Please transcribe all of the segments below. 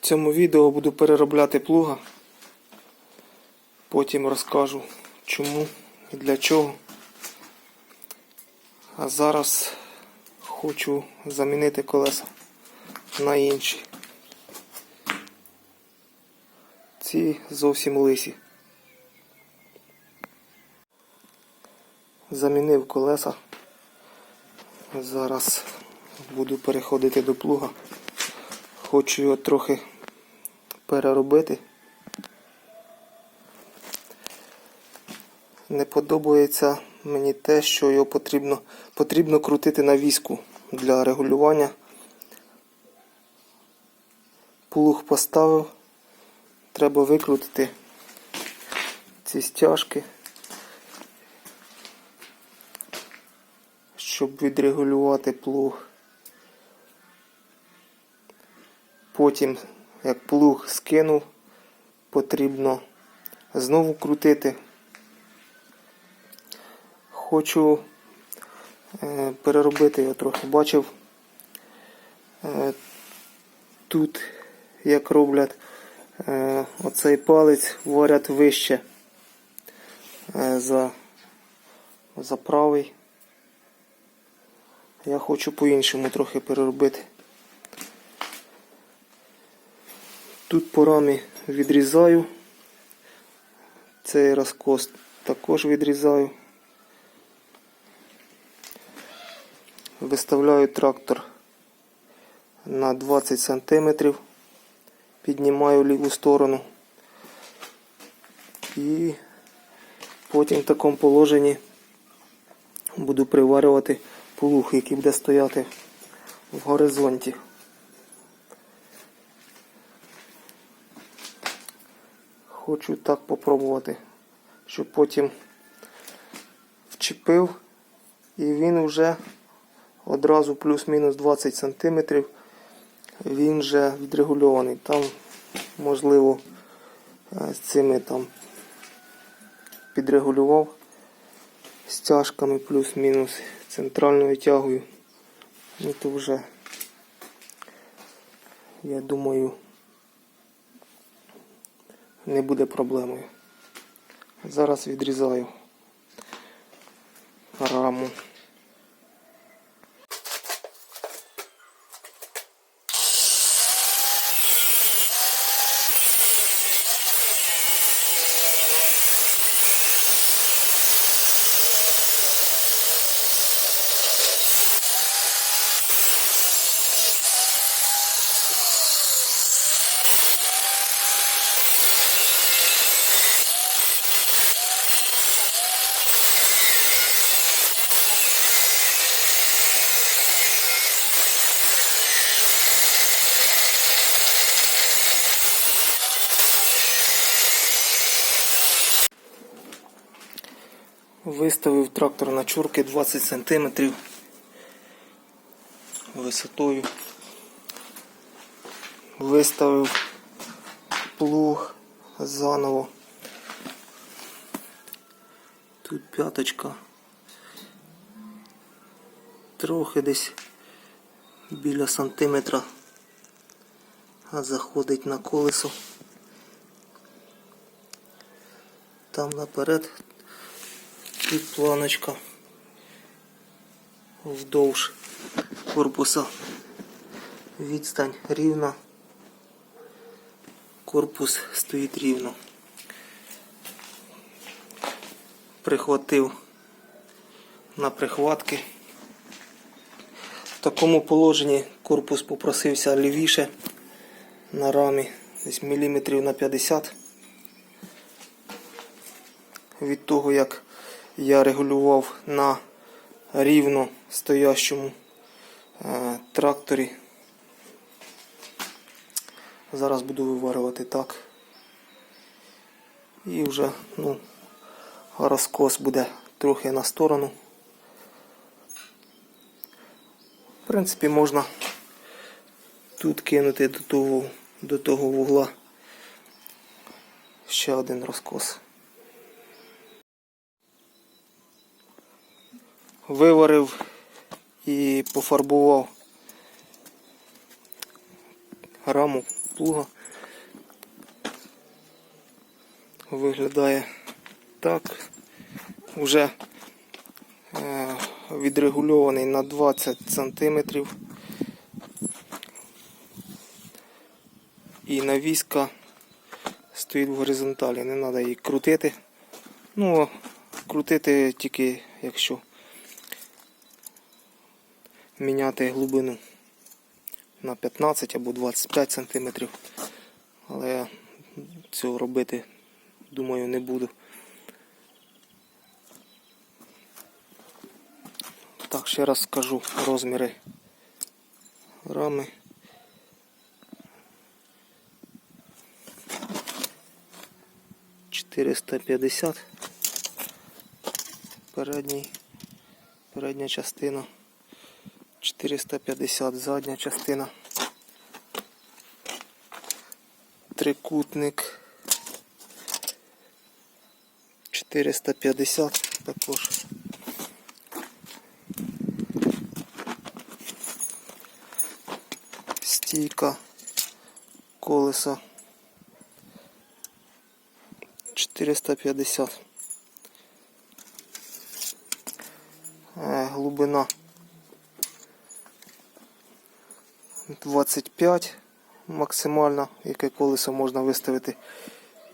В цьому відео буду переробляти плуга. Потім розкажу чому і для чого. А зараз хочу замінити колеса на інші. Ці зовсім лисі. Замінив колеса. Зараз буду переходити до плуга. Хочу його трохи переробити. Не подобається мені те, що його потрібно, потрібно крутити на віску для регулювання. Плуг поставив. Треба викрутити ці стяжки, щоб відрегулювати плуг. Потім, як плуг скинув, потрібно знову крутити. Хочу е, переробити його трохи. Бачив е, тут, як роблять е, оцей палець, варять вище е, за, за правий. Я хочу по-іншому трохи переробити. Тут по рамі відрізаю. Цей розкос також відрізаю. Виставляю трактор на 20 см. Піднімаю ліву сторону. І потім в такому положенні буду приварювати плуг, який буде стояти в горизонті. Хочу так попробувати, щоб потім вчепив і він вже одразу плюс-мінус 20 см він вже відрегульований. Там, можливо, е, з цими там підрегулював стяжками плюс-мінус центральною тягою. Ну то вже, я думаю, не буде проблемою. Зараз відрізаю раму. Виставив трактор на чурки 20 см висотою. Виставив плуг заново. Тут п'яточка. Трохи десь біля сантиметра заходить на колесо. Там наперед Тут планочка вздовж корпуса. Відстань рівна. Корпус стоїть рівно. Прихватив на прихватки. В такому положенні корпус попросився лівіше на рамі, десь міліметрів на 50 від того, як я регулював на рівно стоящому е, тракторі. Зараз буду виварювати так. І вже ну, розкос буде трохи на сторону. В принципі, можна тут кинути до того, до того вугла ще один розкос. Виварив і пофарбував раму плуга. Виглядає так. Уже е, відрегульований на 20 сантиметрів. І навіска стоїть в горизонталі, не треба її крутити. Ну, крутити тільки якщо міняти глибину на 15 або 25 сантиметрів. Але я цього робити, думаю, не буду. Так, ще раз скажу розміри рами. Чотириста п'ятдесят. Передній, передня частина. 450 задня частина. Трикутник. 450 також. Стійка колеса 450. Е, Глибина 25 максимальна, яке колесо можна виставити.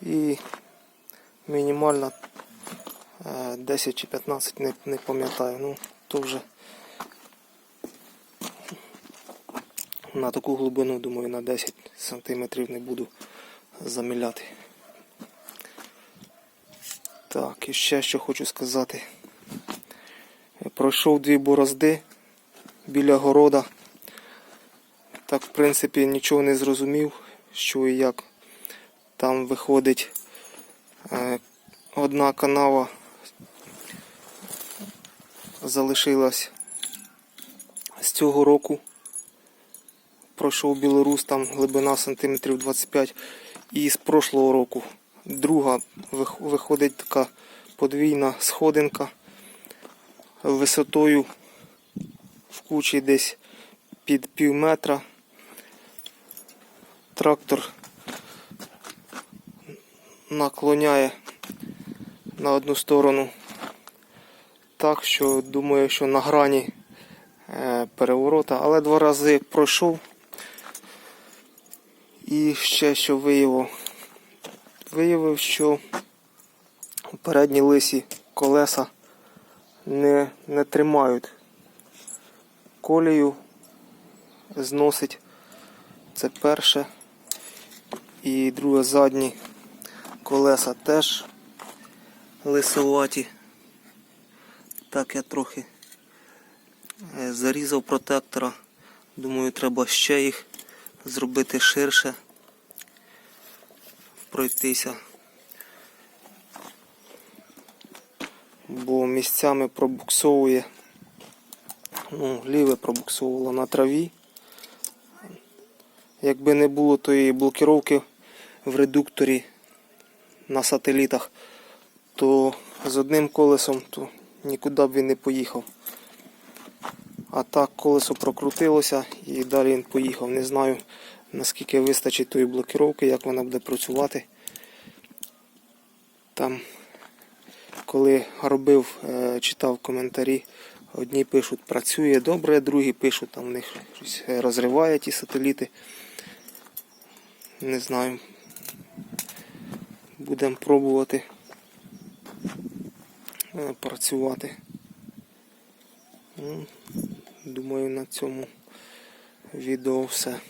І мінімальна е, 10 чи 15, не, не пам'ятаю. Ну, то вже на таку глибину, думаю, на 10 сантиметрів не буду заміляти. Так, і ще що хочу сказати. Пройшов дві борозди біля города. Так, в принципі, нічого не зрозумів, що і як. Там виходить е, одна канава залишилась з цього року. Пройшов Білорус, там глибина сантиметрів 25. І з прошлого року друга виходить така подвійна сходинка висотою в кучі десь під пів метра. Трактор наклоняє на одну сторону так, що думаю, що на грані е, переворота, але два рази пройшов. І ще що виявив, виявив, що передні лисі колеса не, не тримають колію, зносить. Це перше. І друге задні колеса теж лисоваті. Так я трохи е, зарізав протектора. Думаю, треба ще їх зробити ширше, пройтися. Бо місцями пробуксовує, ну, ліве пробуксовувало на траві. Якби не було тої блокировки в редукторі на сателітах, то з одним колесом то нікуди б він не поїхав. А так колесо прокрутилося і далі він поїхав. Не знаю наскільки вистачить тої блокировки, як вона буде працювати. Там, коли робив, е, читав коментарі, одні пишуть працює добре, другі пишуть, там в них щось розриває ті сателіти. Не знаю. Будемо пробувати е, працювати. Ну, Думаю, на цьому відео все.